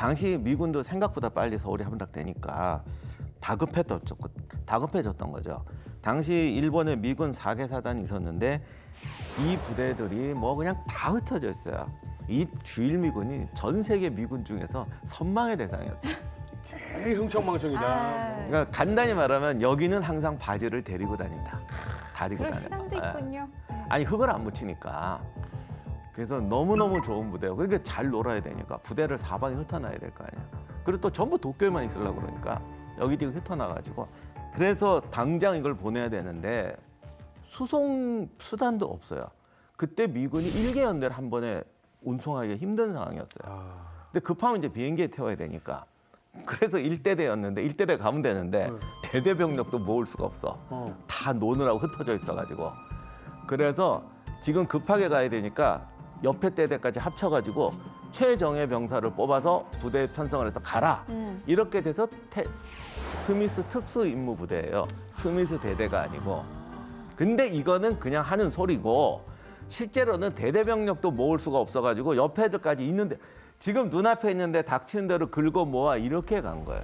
당시 미군도 생각보다 빨리 서울이 함락되니까 다급했던 다급해졌던 거죠. 당시 일본에 미군 사개 사단이 있었는데 이 부대들이 뭐 그냥 다 흩어져 있어요. 이 주일 미군이 전 세계 미군 중에서 선망의 대상이었어요. 제일 흥청망청이다. 아, 그러니까 간단히 말하면 여기는 항상 바지를 데리고 다닌다. 다리고 다닌다. 시간도 예. 있군요. 네. 아니 흙을 안 묻히니까 그래서 너무너무 좋은 부대요. 그러니까 잘 놀아야 되니까 부대를 사방에 흩어놔야 될 거 아니야 그리고 또 전부 도쿄에만 있으려고 그러니까 여기저기 흩어놔가지고. 그래서 당장 이걸 보내야 되는데 수송 수단도 없어요. 그때 미군이 일개 연대를 한 번에 운송하기가 힘든 상황이었어요. 아, 근데 급하면 이제 비행기에 태워야 되니까. 그래서 일대대였는데 일대대 가면 되는데 네. 대대 병력도 모을 수가 없어. 어. 다 노느라고 흩어져 있어가지고. 그래서 지금 급하게 가야 되니까 옆에 대대까지 합쳐가지고 최정예 병사를 뽑아서 부대에 편성을 해서 가라 음. 이렇게 돼서 테- 스미스 특수 임무 부대예요 스미스 대대가 아니고 근데 이거는 그냥 하는 소리고 실제로는 대대 병력도 모을 수가 없어가지고 옆에 애들까지 있는데 지금 눈앞에 있는데 닥치는 대로 긁어 모아 이렇게 간 거예요.